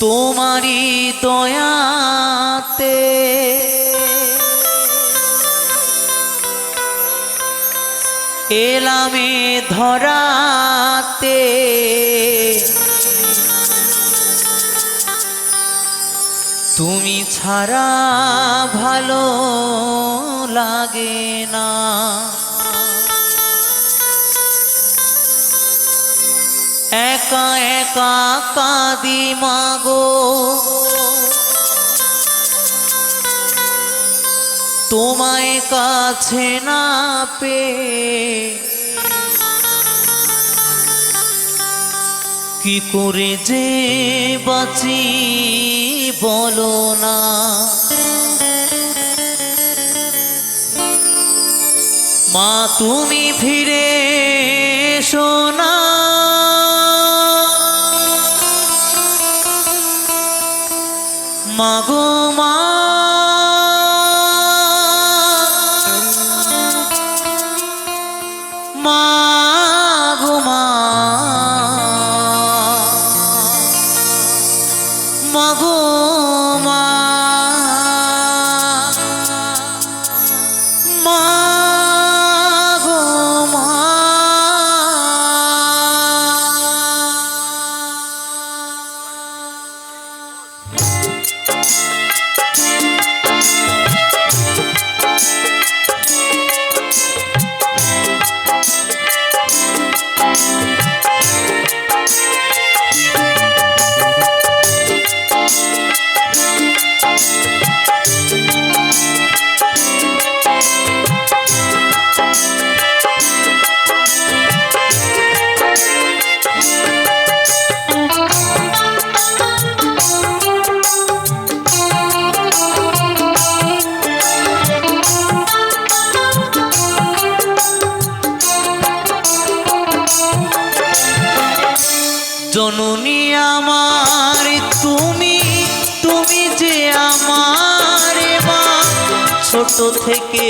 তোমারি দয়াতে। এলামে ধরাতে। তুমি ছাড়া ভালো লাগে না। একা একা কাঁদি মাগো। তোমায় কাছে না পে কি করে যে বাঁচি বলো না। মা, তুমি ফিরে সোনা মাগো মা। মাগো জননী আমার, তুমি তুমি যে আমার মা ছোট থেকে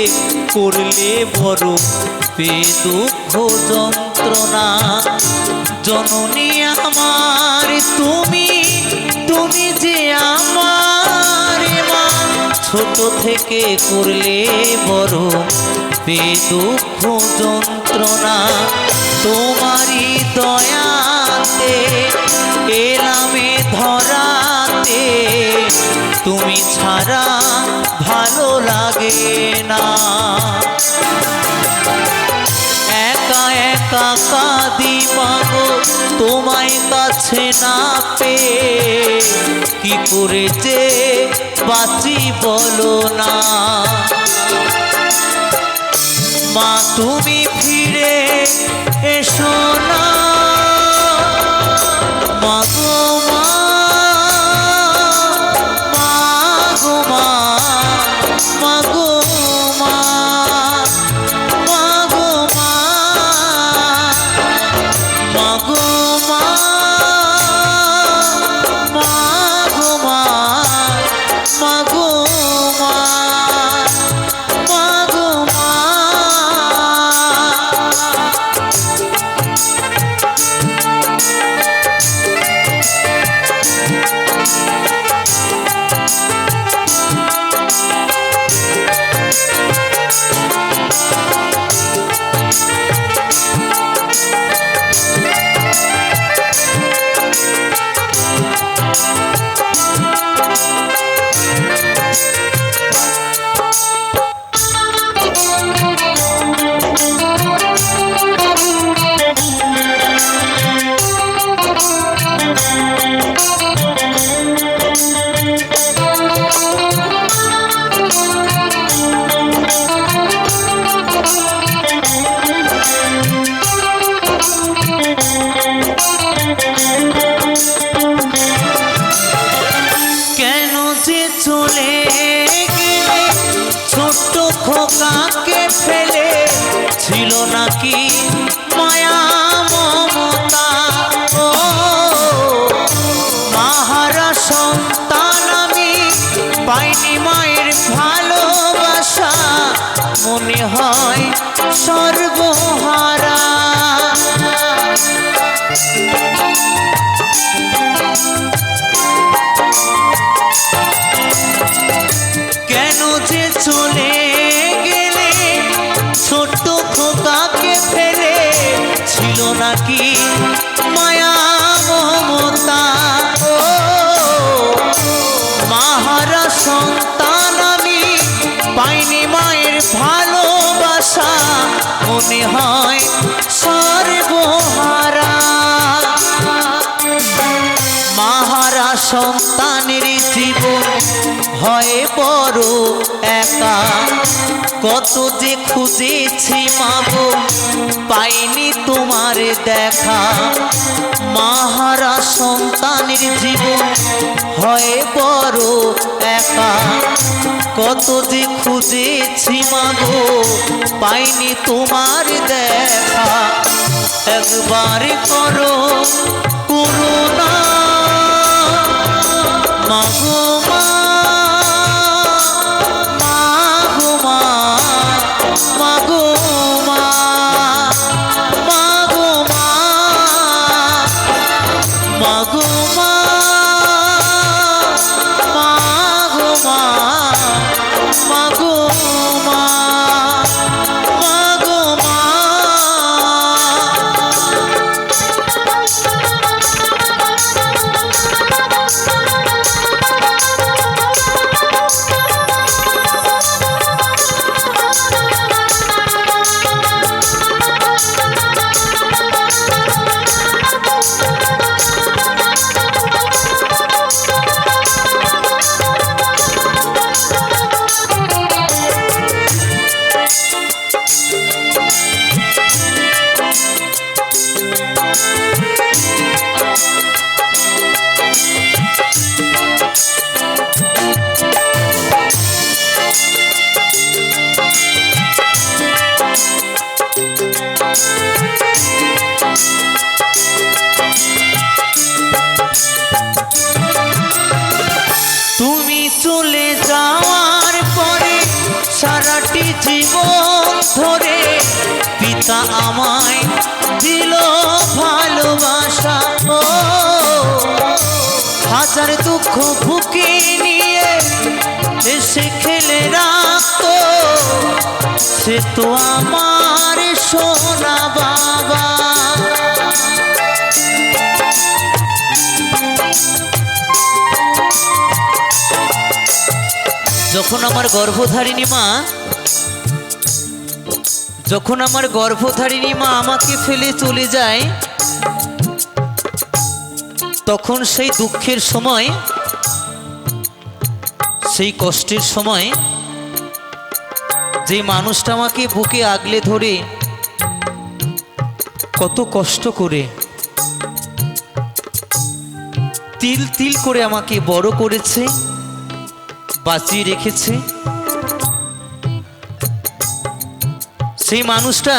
করলে বড় পে দুঃখ যন্ত্রণা। জননী আমার, তুমি তুমি যে আমার মা ছোট থেকে করলে বড় পে দুঃখ যন্ত্রণা। তোমারই দয়াতে এলামে ধরাতে, তুমি ছাড়া ভালো লাগে না। একা একা কাঁদি মাগো তোমায় কাছে না পে কি করে যে বাঁচি বলো না। মা, তুমি ফিরে এসো Oh চলে গেলে ছোট্ট খোকাকে ফেলে ছিল নাকি মায়া, মমতা? ও, মাহারা সন্তান মনে হয় সর্বহারা নাকি মায়া মমতা। ও, মাহারা সন্তান আমি পাইনি মায়ের ভালোবাসা। মনে হয় সর্বহারা। মাহারা সন্তানের জীবন হয় বড় কত যে খুঁজেছি মাগো পাইনি তোমার দেখা। মাহারা সন্তানের জীবন হয় বড় একা। কত যে খুঁজেছি মাগো পাইনি তোমার দেখা। একবার করো মাগো মা মাগো মাগো মা। পিতা আমায় দিল ভালোবাসা। ও, হাজার দুঃখ বুকে নিয়ে এসে খেলে রাখতো সে তো আমার সোনা বাবা। যখন আমার গর্ভধারিণী মা যখন আমার গর্ভধারিণী মা আমাকে ফেলে চলে যায়, তখন সেই দুঃখের সময়, সেই কষ্টের সময়, যে মানুষটা আমাকে বুকে আগলে ধরে, কত কষ্ট করে, তিল তিল করে আমাকে বড় করেছে, বাঁচিয়ে রেখেছে সেই মানুষটা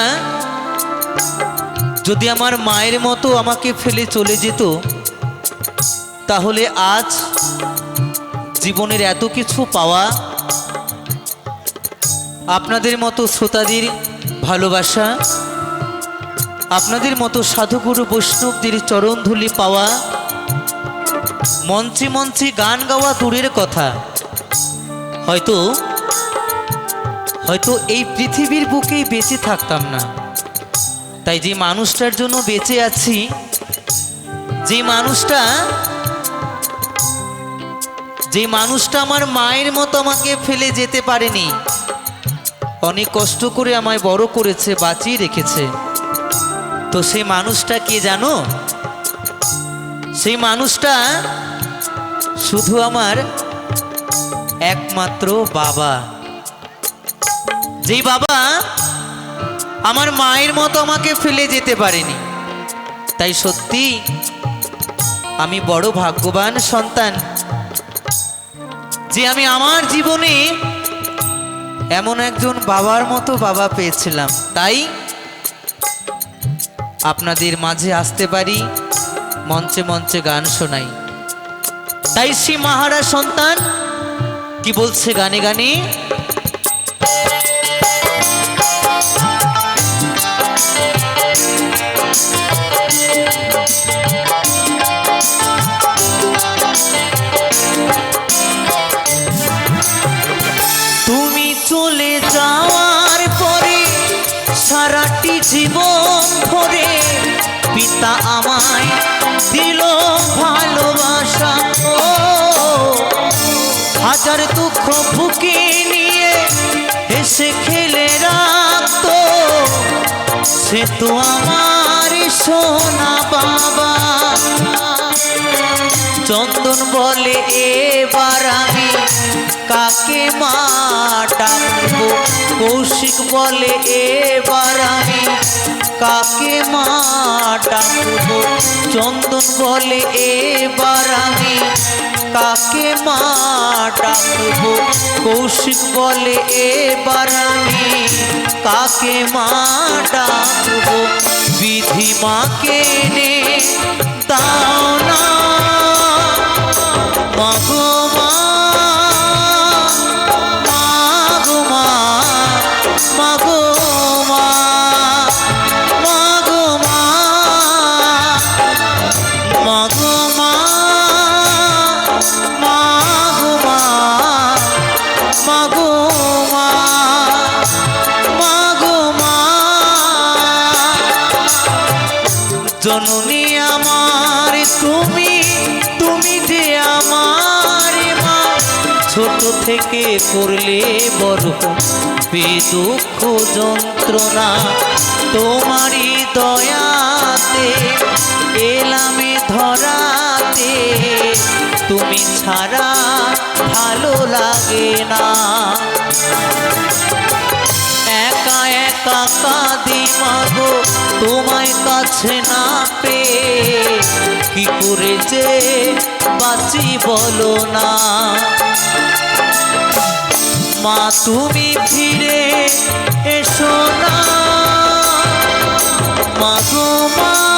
যদি আমার মায়ের মতো আমাকে ফেলে চলে যেত, তাহলে আজ জীবনের এত কিছু পাওয়া আপনাদের মতো শ্রোতাদের ভালোবাসা, আপনাদের মতো সাধুগুরু বৈষ্ণবদের চরণধুলি পাওয়া, মঞ্চে মঞ্চে গান গাওয়া দূরের কথা। হয়তো হয়তো এই পৃথিবীর বুকেই বেঁচে থাকতাম না। তাই যে মানুষটার জন্য বেঁচে আছি, যে মানুষটা যে মানুষটা আমার মায়ের মতো আমাকে ফেলে যেতে পারেনি, অনেক কষ্ট করে আমায় বড় করেছে, বাঁচিয়ে রেখেছে। তো সেই মানুষটা কে জানো? সেই মানুষটা শুধু আমার একমাত্র বাবা। যেই বাবা, আমার মায়ের মতো আমাকে ফেলে যেতে পারেনি। তাই সত্যি আমি বড় ভাগ্যবান সন্তান যে আমি আমার জীবনে এমন একজন বাবার মতো বাবা পেয়েছিলাম। তাই আপনাদের মাঝে আসতে পারি, মঞ্চে মঞ্চে গান শোনাই। তাই শ্রী মাহারা সন্তান, কি বলছে গানে গানে? সারাটি জীবন ধরে পিতা আমায় দিল ভালোবাসা। ও, হাজার দুঃখ বুকে নিয়ে এসে খেলে রাখত। সে তো আমার সোনা বাবা। চন্দন বলে, এবার আমি কাকে মা কৌশিক বলে, এবার আমি কাকে মা চন্দন বলে, এবার আমি কাকে মা কৌশিক বলে, এবার আমি কাকে মা বিধি মাকে নে দাও না করলে বড় বে দুঃখ যন্ত্রণা। তোমারই দয়াতে, এলামে ধরাতে। তুমি ছাড়া ভালো লাগে না। একা একা কাঁদি মাগো, তোমায় কাছে না পেয়ে। কি করে যে বাঁচি বলো না। মা তুমি ফিরে এসো না। মা গো মা।